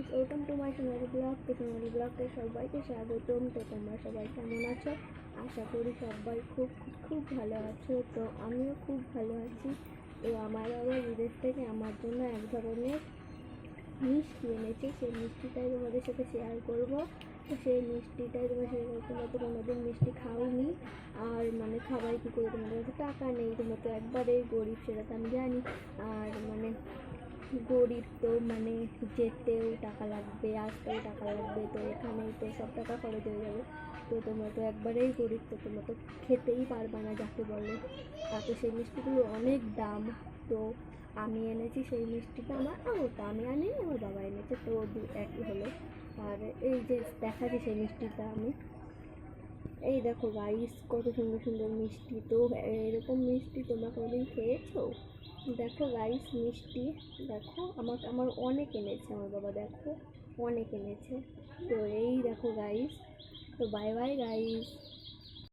Guys welcome to my Sonali blog তো সোনালি ব্লগকে সবাইকে স্বাগতম। তো তোমরা সবাই কেমন আছো? আশা করি সবাই খুব খুব খুব ভালো আছো। তো আমিও খুব ভালো আছি। তো আমার বাবা বিদেশ থেকে আমার জন্য এক ধরনের মিষ্টি এনেছে। সেই মিষ্টিটাই তোমাদের সাথে শেয়ার করব। তো সেই মিষ্টিটাই তোমার সাথে তোমরা তো কোনোদিন মিষ্টি খাওনি আর মানে খাবার কী করে তোমাদের কাছে? টাকা নেই। তোমরা তো একবারেই গরিব, সেটা তো আমি জানি। আর মানে গরিব তো মানে যেতেও টাকা লাগবে, আসতেও টাকা লাগবে, তো এখানেই তো সব টাকা খরচ হয়ে যাবে। তো তোমরা তো একবারেই গরিব, তো তোমরা তো খেতেই পারবে না যাকে বলে। আর তো সেই মিষ্টিগুলো অনেক দাম। তো আমি এনেছি সেই মিষ্টিটা আমার ওটা আমি আনি আমার বাবা এনেছে, তো একই হলো। আর এই যে দেখাচ্ছি সেই মিষ্টিটা আমি। এই দেখো রাইস কত সুন্দর সুন্দর মিষ্টি তো, এরকম মিষ্টি তোমরা কোনোদিন খেয়েছো? দেখো রাইস মিষ্টি, দেখো আমাকে আমার অনেক এনেছে আমার বাবা, দেখো, অনেক এনেছে। তো এই দেখো রাইস তো বাই বাই রাইস